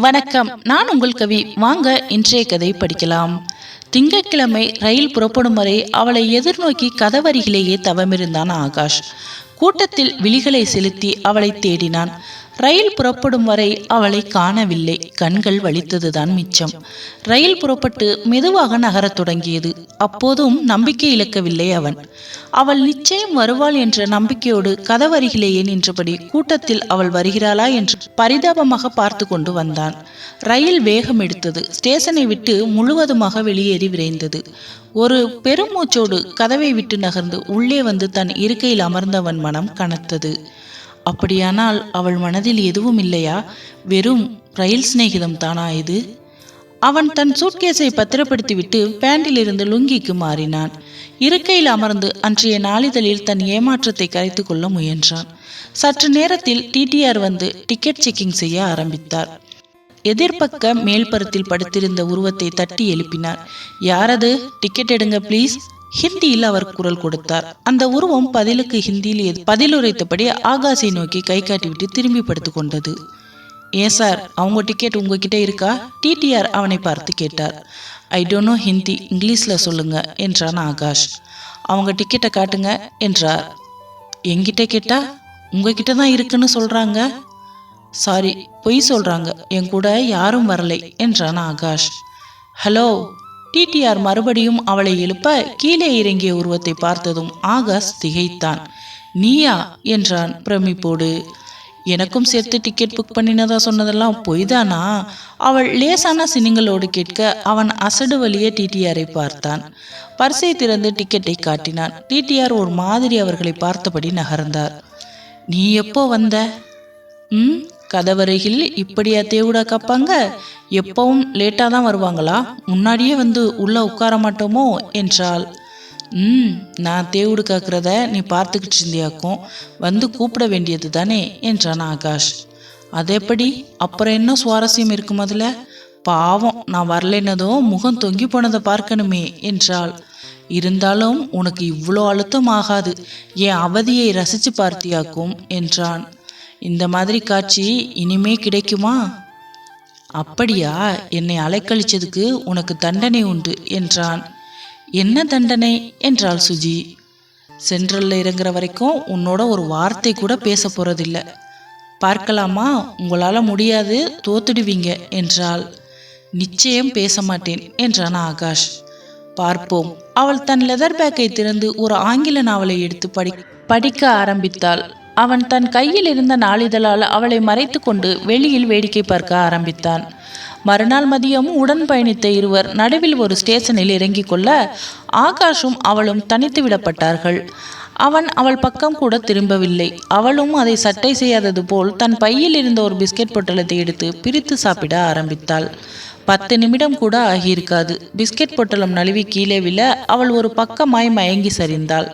வணக்கம். நான் உங்கள் கவி. வாங்க இன்றைய கதை படிக்கலாம். திங்கட்கிழமை ரயில் புறப்படும் வரை அவளை எதிர்நோக்கி கதவருகிலேயே தவமிருந்தான் ஆகாஷ். கூட்டத்தில் விழிகளை செலுத்தி அவளை தேடினான். ரயில் புறப்படும் வரை அவளை காணவில்லை. கண்கள் வலித்ததுதான் மிச்சம். ரயில் புறப்பட்டு மெதுவாக நகரத் தொடங்கியது. அப்போதும் நம்பிக்கை இழக்கவில்லை அவன். அவள் நிச்சயம் வருவாள் என்ற நம்பிக்கையோடு கதவருகிலேயே நின்றபடி கூட்டத்தில் அவள் வருகிறாளா என்று பரிதாபமாக பார்த்து கொண்டு வந்தான். ரயில் வேகம் எடுத்தது. ஸ்டேஷனை விட்டு முழுவதுமாக வெளியேறி விரைந்தது. ஒரு பெருமூச்சோடு கதவை விட்டு நகர்ந்து உள்ளே வந்து தன் இருக்கையில் அமர்ந்தவன் மனம் கனத்தது. அப்படியானால் அவள் மனதில் எதுவும் இல்லையா? வெறும் ரயில் சிநேகிதம் தானா இது? அவன் தன் சூட்கேஸை பத்திரப்படுத்திவிட்டு பேண்டில் இருந்து லுங்கிக்கு மாறினான். இருக்கையில் அமர்ந்து அன்றைய நாளிதழில் தன் ஏமாற்றத்தை கரைத்து கொள்ள முயன்றான். சற்று நேரத்தில் டிடிஆர் வந்து டிக்கெட் செக்கிங் செய்ய ஆரம்பித்தார். எதிர்பக்க மேல்பரத்தில் படுத்திருந்த உருவத்தை தட்டி எழுப்பினார். யாரது? டிக்கெட் எடுங்க ப்ளீஸ். ஹிந்தியில் அவர் குரல் கொடுத்தார். அந்த உருவம் பதிலுக்கு ஹிந்தியில் பதிலுரைத்தபடி ஆகாஷை நோக்கி கை காட்டிவிட்டு திரும்பி படுத்து கொண்டது. ஏன் சார் அவங்க டிக்கெட் உங்ககிட்ட இருக்கா? டிடிஆர் அவனை பார்த்து கேட்டார். ஐ டோன்ட் நோ ஹிந்தி இங்கிலீஷில் சொல்லுங்க என்றான் ஆகாஷ். அவங்க டிக்கெட்டை காட்டுங்க என்றார். எங்கிட்ட கேட்டா உங்ககிட்ட தான் இருக்குன்னு சொல்கிறாங்க சாரி பொய் சொல்கிறாங்க என் கூட யாரும் வரலை என்றான் ஆகாஷ். ஹலோ டிடிஆர் மறுபடியும் அவளை எழுப்ப கீழே இறங்கிய உருவத்தை பார்த்ததும் ஆகாஷ் திகைத்தான். நீயா? என்றான் பிரமிப்போடு. எனக்கும் சேர்த்து டிக்கெட் புக் பண்ணினதா சொன்னதெல்லாம் பொய்தானா? அவள் லேசான சினிங்களோடு கேட்க அவன் அசடு வழியே டிடிஆரை பார்த்தான். பரிசை திறந்து டிக்கெட்டை காட்டினான். டிடிஆர் ஒரு மாதிரி அவர்களை பார்த்தபடி நகர்ந்தார். நீ எப்போ வந்த? ம்? கதவருகில் இப்படியா தேவுடா காப்பாங்க? எப்பவும் லேட்டாக தான் வருவாங்களா? முன்னாடியே வந்து உள்ள உட்கார மாட்டோமோ? என்றாள். ம் நான் தேவுடு காக்கிறத நீ பார்த்துக்கிட்டு இருந்தியாக்கும். வந்து கூப்பிட வேண்டியது தானே? என்றான் ஆகாஷ். அது எப்படி? அப்புறம் என்ன சுவாரஸ்யம் இருக்கும் அதில்? பாவம் நான் வரலைன்னதும் முகம் தொங்கி போனதை பார்க்கணுமே என்றாள். இருந்தாலும் உனக்கு இவ்வளோ அழுத்தம் ஆகாது. என் அவதியை ரசித்து பார்த்தியாக்கும்? என்றான். இந்த மாதிரி காட்சி இனிமே கிடைக்குமா? அப்படியா என்னை அலைக்கழிச்சதுக்கு உனக்கு தண்டனை உண்டு என்றான். என்ன தண்டனை? என்றாள் சுஜி. சென்ட்ரல்ல இறங்குற வரைக்கும் உன்னோட ஒரு வார்த்தை கூட பேச போறதில்ல. பார்க்கலாமா? உங்களால முடியாது தோத்துடுவீங்க என்றாள். நிச்சயம் பேச மாட்டேன் என்றான் ஆகாஷ். பார்ப்போம். அவள் தன் லெதர் பேக்கை திறந்து ஒரு ஆங்கில நாவலை எடுத்து படி படிக்க ஆரம்பித்தாள். அவன் தன் கையில் இருந்த நாளிதழால் அவளை மறைத்து கொண்டு வெளியில் வேடிக்கை பார்க்க ஆரம்பித்தான். மறுநாள் மதியம் உடன் பயணித்த இருவர் நடுவில் ஒரு ஸ்டேஷனில் இறங்கிக் கொள்ள ஆகாஷும் அவளும் தனித்து விடப்பட்டார்கள். அவன் அவள் பக்கம் கூட திரும்பவில்லை. அவளும் அதை சட்டை செய்யாதது போல் தன் பையில் இருந்த ஒரு பிஸ்கெட் பொட்டலத்தை எடுத்து பிரித்து சாப்பிட ஆரம்பித்தாள். பத்து நிமிடம் கூட ஆகியிருக்காது. பிஸ்கெட் பொட்டலம் நழுவி கீழே விழ அவள் ஒரு பக்கமாய் மயங்கி சரிந்தாள்.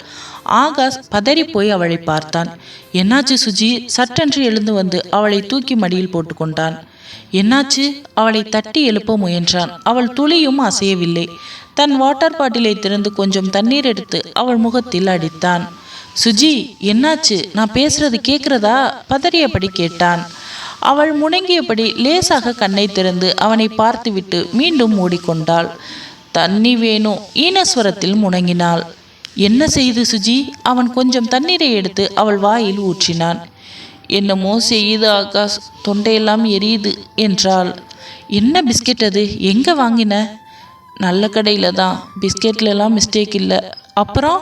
ஆகாஷ் பதறி போய் அவளை பார்த்தான். என்னாச்சு சுஜி? சட்டென்று எழுந்து வந்து அவளை தூக்கி மடியில் போட்டுக்கொண்டான். என்னாச்சு? அவளை தட்டி எழுப்ப முயன்றான். அவள் துளியும் அசையவில்லை. தன் வாட்டர் பாட்டிலை திறந்து கொஞ்சம் தண்ணீர் எடுத்து அவள் முகத்தில் அடித்தான். சுஜி என்னாச்சு? நான் பேசுறது கேட்கிறதா பதறியபடி கேட்டான். அவள் முணங்கியபடி லேசாக கண்ணை திறந்து அவனை பார்த்துவிட்டு மீண்டும் மூடிக்கொண்டாள். தண்ணி வேணும். ஈனஸ்வரத்தில் முணங்கினாள் என்ன செய்து சுஜி? அவன் கொஞ்சம் தண்ணீரை எடுத்து அவள் வாயில் ஊற்றினான். என்னமோ செய்யுது ஆகாஷ் தொண்டையெல்லாம் எரியுது என்றாள். என்ன பிஸ்கெட் அது? எங்கே வாங்கின? நல்ல கடையில் தான். பிஸ்கெட்லலாம் மிஸ்டேக் இல்லை. அப்புறம்?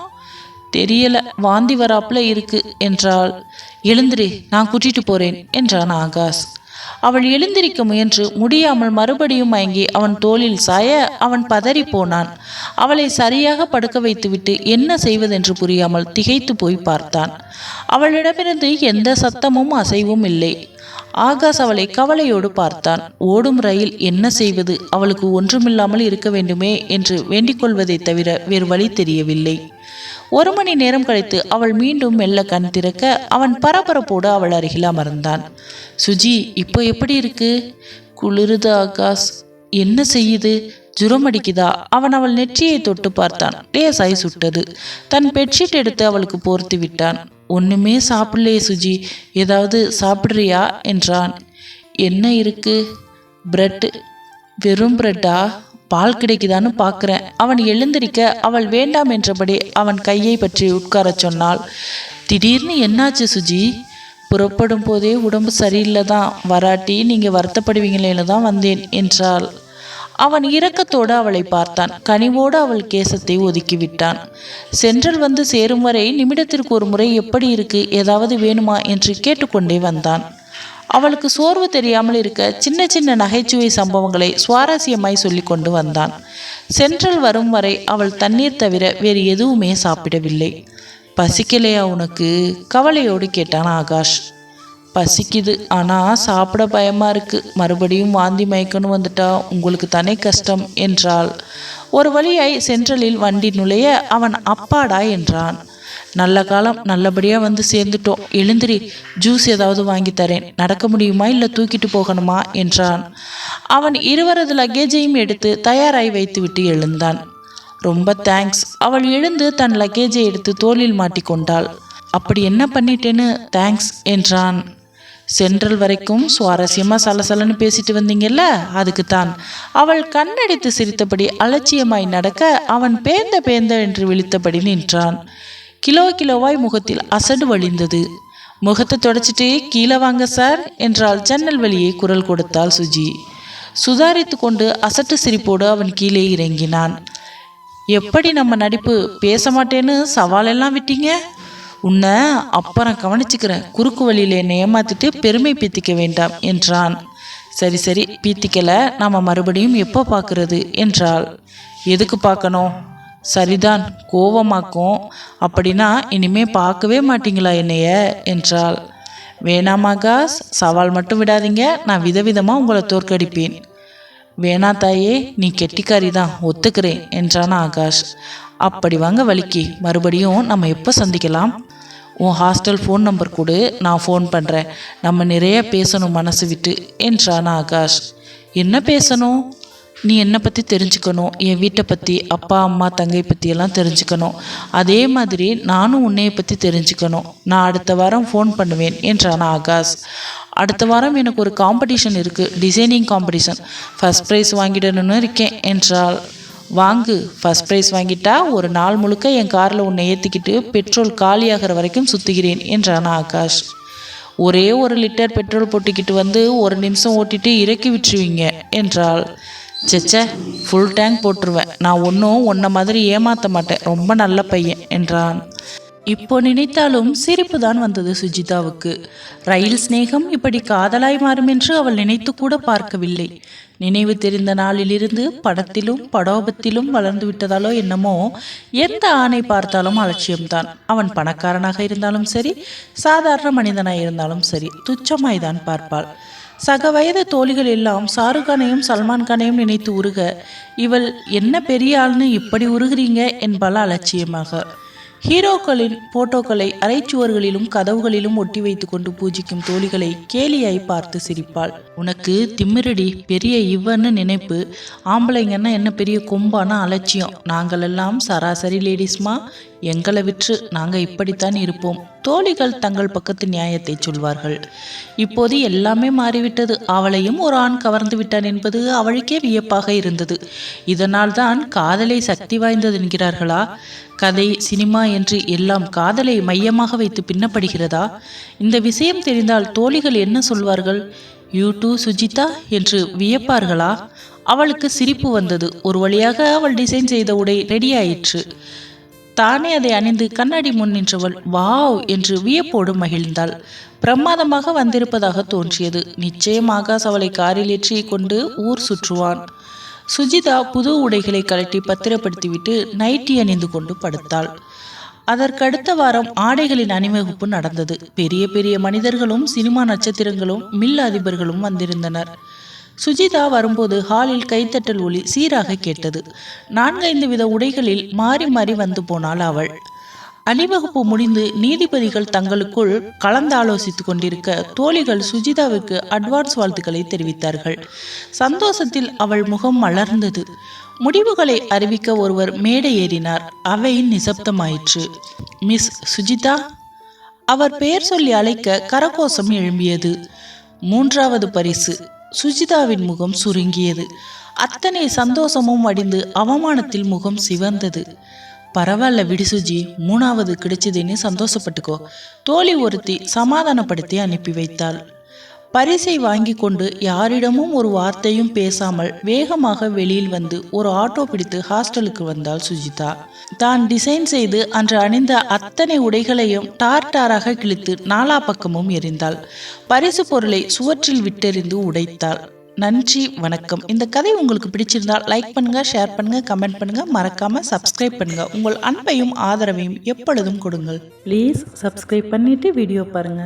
தெரியல. வாந்தி வராப்புல இருக்கு என்றாள். எழுந்திரு நான் கூட்டிட்டு போறேன் என்றான் ஆகாஷ். அவள் எழுந்திருக்க முயன்று முடியாமல் மறுபடியும் மயங்கி அவன் தோளில் சாய அவன் பதறி போனான். அவளை சரியாக படுக்க வைத்துவிட்டு என்ன செய்வதென்று புரியாமல் திகைத்து போய் பார்த்தான். அவளிடமிருந்து எந்த சத்தமும் அசைவும் இல்லை. ஆகாஷ் அவளை கவலையோடு பார்த்தான். ஓடும் ரயில் என்ன செய்வது? அவளுக்கு ஒன்றுமில்லாமல் இருக்க வேண்டுமே என்று வேண்டிக் தவிர வேறு வழி தெரியவில்லை. ஒரு மணி நேரம் கழித்து அவள் மீண்டும் மெல்ல கண் திறக்க அவன் பரபரப்போடு அவள் அருகில் அமர்ந்தான். சுஜி இப்போ எப்படி இருக்கு? குளிருது ஆகாஷ். என்ன செய்யுது? ஜுரம் அடிக்குதா? அவன் அவள் நெற்றியை தொட்டு பார்த்தான். லேசாய் சுட்டது. தன் பெட்ஷீட் எடுத்து அவளுக்கு போர்த்து விட்டான். ஒண்ணுமே சாப்பிடலையே சுஜி. ஏதாவது சாப்பிட்றியா? என்றான். என்ன இருக்கு? பிரெட் வெறும் பிரெட்டா? பால் கிடைக்குதான்னு பார்க்குறேன். அவன் எழுந்திருக்க அவள் வேண்டாம் என்றபடி அவன் கையை பற்றி உட்காரச் சொன்னாள். திடீர்னு என்னாச்சு சுஜி? புறப்படும் போதே உடம்பு சரியில்லை தான் வராட்டி நீங்கள் வருத்தப்படுவீங்களேன்னு தான் வந்தேன் என்றாள். அவன் இரக்கத்தோடு அவளை பார்த்தான். கனிவோடு அவள் கேசத்தை ஒதுக்கிவிட்டான் சென்றல் வந்து சேரும் வரை நிமிடத்திற்கு ஒரு முறை எப்படி இருக்கு? ஏதாவது வேணுமா? என்று கேட்டுக்கொண்டே வந்தான். அவளுக்கு சோர்வு தெரியாமல் இருக்க சின்ன சின்ன நகைச்சுவை சம்பவங்களை சுவாரஸ்யமாய் சொல்லி கொண்டு வந்தான். சென்ட்ரல் வரும் வரை அவள் தண்ணீர் தவிர வேறு எதுவுமே சாப்பிடவில்லை. பசிக்கலையா உனக்கு? கவலையோடு கேட்டான் ஆகாஷ். பசிக்குது ஆனால் சாப்பிட பயமாக இருக்குது மறுபடியும் வாந்தி மயக்கணும் வந்துட்டா உங்களுக்கு தானே கஷ்டம்? என்றாள். ஒரு வழியாய் சென்ட்ரலில் வண்டி நுழைய அவன் அப்பாடா என்றான். நல்ல காலம் நல்லபடியாக வந்து சேர்ந்துட்டோம். எழுந்திரி ஜூஸ் ஏதாவது வாங்கி தரேன். நடக்க முடியுமா இல்லை தூக்கிட்டு போகணுமா? என்றான். அவன் இருவரது லக்கேஜையும் எடுத்து தயாராய் வைத்துவிட்டு எழுந்தான். ரொம்ப தேங்க்ஸ் அவள் எழுந்து தன் லக்கேஜை எடுத்து தோளில் மாட்டிக்கொண்டாள் அப்படி என்ன பண்ணிட்டேன்னு? தேங்க்ஸ் என்றான். சென்ட்ரல் வரைக்கும் சுவாரஸ்யமாக சலசலன்னு பேசிட்டு வந்தீங்கல்ல? அதுக்கு தான் அவள் கண்ணடித்து சிரித்தபடி அலட்சியமாய் நடக்க அவன் பேந்த பேந்த என்று விழித்தபடி நின்றான். கிலோ கிலோவாய் முகத்தில் அசடு வழிந்தது. முகத்தை தொடச்சிட்டு கீழே வாங்க சார் என்றால் ஜன்னல் வழியே குரல் கொடுத்தாள் சுஜி. சுதாரித்து கொண்டு அசட்டு சிரிப்போடு அவன் கீழே இறங்கினான். எப்படி நம்ம நடிப்பு? பேச மாட்டேன்னு சவாலெல்லாம் விட்டீங்க? உன்னை அப்புறம் கவனிச்சுக்கிறேன். குறுக்கு வழியில் என்னை ஏமாத்திட்டு பெருமை பீத்திக்க வேண்டாம் என்றான். சரி சரி பீத்திக்கலை. நாம் மறுபடியும் எப்போ பார்க்கறது என்றாள். எதுக்கு பார்க்கணும் சரிதான் கோவமாக்கும். அப்படின்னா இனிமே பார்க்கவே மாட்டீங்களா என்னைய? என்றாள். வேணாமா காஸ் சவால் மட்டும் விடாதீங்க. நான் விதவிதமாக உங்களை தோற்கடிப்பேன். வேணா தாயே நீ கெட்டிக்காரி தான் ஒத்துக்கிறேன் என்றான் ஆகாஷ். அப்படி வாங்க வலிக்கு மறுபடியும் நம்ம எப்போ சந்திக்கலாம்? உன் ஹாஸ்டல் ஃபோன் நம்பர் கொடு நான் ஃபோன் பண்ணுறேன் நம்ம நிறைய பேசணும் மனசு விட்டு என்றான் ஆகாஷ். என்ன பேசணும்? நீ என்னை பற்றி தெரிஞ்சுக்கணும் என் வீட்டை பற்றி அப்பா அம்மா தங்கை பற்றியெல்லாம் தெரிஞ்சுக்கணும். அதே மாதிரி நானும் உன்னையை பற்றி தெரிஞ்சுக்கணும். நான் அடுத்த வாரம் ஃபோன் பண்ணுவேன் என்றான் ஆகாஷ். அடுத்த வாரம் எனக்கு ஒரு காம்படிஷன் இருக்குது டிசைனிங் காம்படிஷன் ஃபஸ்ட் ப்ரைஸ் வாங்கிடணும்னு இருக்கேன் என்றால் வாங்கு ஃபஸ்ட் ப்ரைஸ் வாங்கிட்டா ஒரு நாள் முழுக்க என் காரில் உன்னை ஏற்றிக்கிட்டு பெட்ரோல் காலியாகிற வரைக்கும் சுற்றுகிறேன் என்றான் ஆகாஷ். ஒரே ஒரு லிட்டர் பெட்ரோல் போட்டுக்கிட்டு வந்து ஒரு நிமிஷம் ஓட்டிட்டு இறக்கி விட்டுருவீங்க என்றால் செச்ச ஃபுல் டேங்க் போட்டுருவேன். நான் ஒன்றும் உன்னை மாதிரி ஏமாற்ற மாட்டேன். ரொம்ப நல்ல பையன் என்றான். இப்போ நினைத்தாலும் சிரிப்பு தான் வந்தது சுஜிதாவுக்கு. ரயில் சிநேகம் இப்படி காதலாய் மாறும் என்று அவள் நினைத்து கூட பார்க்கவில்லை. நினைவு தெரிந்த நாளிலிருந்து படத்திலும் படோபத்திலும் வளர்ந்து விட்டதாலோ என்னமோ எந்த ஆணை பார்த்தாலும் அலட்சியம்தான். அவன் பணக்காரனாக இருந்தாலும் சரி சாதாரண மனிதனாக இருந்தாலும் சரி துச்சமாய்தான் பார்ப்பாள். சக வயது தோழிகள் எல்லாம் ஷாருக்கானையும் சல்மான் கானையும் நினைத்து உருக இவள் என்ன பெரிய ஆள்னு இப்படி உருகிறீங்க? என்பாள் அலட்சியமாக. ஹீரோக்களின் போட்டோக்களை அரைச்சுவர்களிலும் கதவுகளிலும் ஒட்டி வைத்துக்கொண்டு பூஜிக்கும் தோழிகளை கேலியாய் பார்த்து சிரிப்பாள். உனக்கு திமிரடி பெரிய இவன்னு நினைப்பு. ஆம்பளைங்கன்னா என்ன பெரிய கொம்பான அலட்சியம். நாங்களெல்லாம் சராசரி லேடிஸ்மா எங்களை விற்று நாங்கள் இப்படித்தான் இருப்போம். தோழிகள் தங்கள் பக்கத்து நியாயத்தை சொல்வார்கள். இப்போது எல்லாமே மாறிவிட்டது. அவளையும் ஒரு ஆண் கவர்ந்து விட்டான் என்பது அவளுக்கே வியப்பாக இருந்தது. இதனால் தான் காதலை சக்தி வாய்ந்தது என்கிறார்களா? கதை சினிமா என்று எல்லாம் காதலை மையமாக வைத்து பின்னப்படுகிறதா? இந்த விஷயம் தெரிந்தால் தோழிகள் என்ன சொல்வார்கள்? யூ டூ சுஜிதா என்று வியப்பார்களா? அவளுக்கு சிரிப்பு வந்தது. ஒரு வழியாக அவள் டிசைன் செய்த உடை ரெடி ஆயிற்று. தானே அதை அணிந்து கண்ணாடி முன் நின்றவள். வாவ்! என்று வியப்போடு மகிழ்ந்தாள். பிரமாதமாக வந்திருப்பதாக தோன்றியது. நிச்சயமாக அவளை காரில் ஏற்றி கொண்டு ஊர் சுற்றுவான். சுஜிதா புது உடைகளை கழட்டி பத்திரப்படுத்திவிட்டு நைட்டி அணிந்து கொண்டு படுத்தாள். அதற்கடுத்த வாரம் ஆடைகளின் அணிவகுப்பு நடந்தது. பெரிய பெரிய மனிதர்களும் சினிமா நட்சத்திரங்களும் மில் அதிபர்களும் வந்திருந்தனர். சுஜிதா வரும்போது ஹாலில் கைத்தட்டல் ஒளி சீராக கேட்டது. நான்கைந்து வித உடைகளில் மாறி மாறி வந்து போனாள் அவள். அணிவகுப்பு முடிந்து நீதிபதிகள் தங்களுக்குள் கலந்தாலோசித்துக் கொண்டிருக்க தோழிகள் சுஜிதாவுக்கு அட்வான்ஸ் வாழ்த்துக்களை தெரிவித்தார்கள். சந்தோஷத்தில் அவள் முகம் மலர்ந்தது. முடிவுகளை அறிவிக்க ஒருவர் மேடை ஏறினார். அவை நிசப்தமாயிற்று. மிஸ் சுஜிதா? அவர் பெயர் சொல்லி அழைக்க கரகோஷம் எழும்பியது. மூன்றாவது பரிசு. சுஜிதாவின் முகம் சுருங்கியது. அத்தனை சந்தோஷமும் வடிந்து அவமானத்தில் முகம் சிவந்தது. பரவாயில்ல விடு சுஜி மூணாவது கிடைச்சதுன்னு சந்தோஷப்பட்டுக்கோ. தோழி ஒருத்தி சமாதானப்படுத்தி அனுப்பி வைத்தாள். பரிசை வாங்கி கொண்டு யாரிடமும் ஒரு வார்த்தையும் பேசாமல் வேகமாக வெளியில் வந்து ஒரு ஆட்டோ பிடித்து ஹாஸ்டலுக்கு வந்தாள் சுஜிதா. தான் டிசைன் செய்து அன்று அணிந்த அத்தனை உடைகளையும் டார் டாராக கிழித்து நாலா பக்கமும் எறிந்தாள். பரிசு பொருளை சுவற்றில் விட்டெறிந்து உடைத்தாள். நன்றி வணக்கம். இந்த கதை உங்களுக்கு பிடிச்சிருந்தால் லைக் பண்ணுங்க ஷேர் பண்ணுங்க கமெண்ட் பண்ணுங்க. மறக்காம சப்ஸ்கிரைப் பண்ணுங்க. உங்கள் அன்பையும் ஆதரவையும் எப்பொழுதும் கொடுங்கள். ப்ளீஸ் சப்ஸ்கிரைப் பண்ணிட்டு வீடியோ பாருங்க.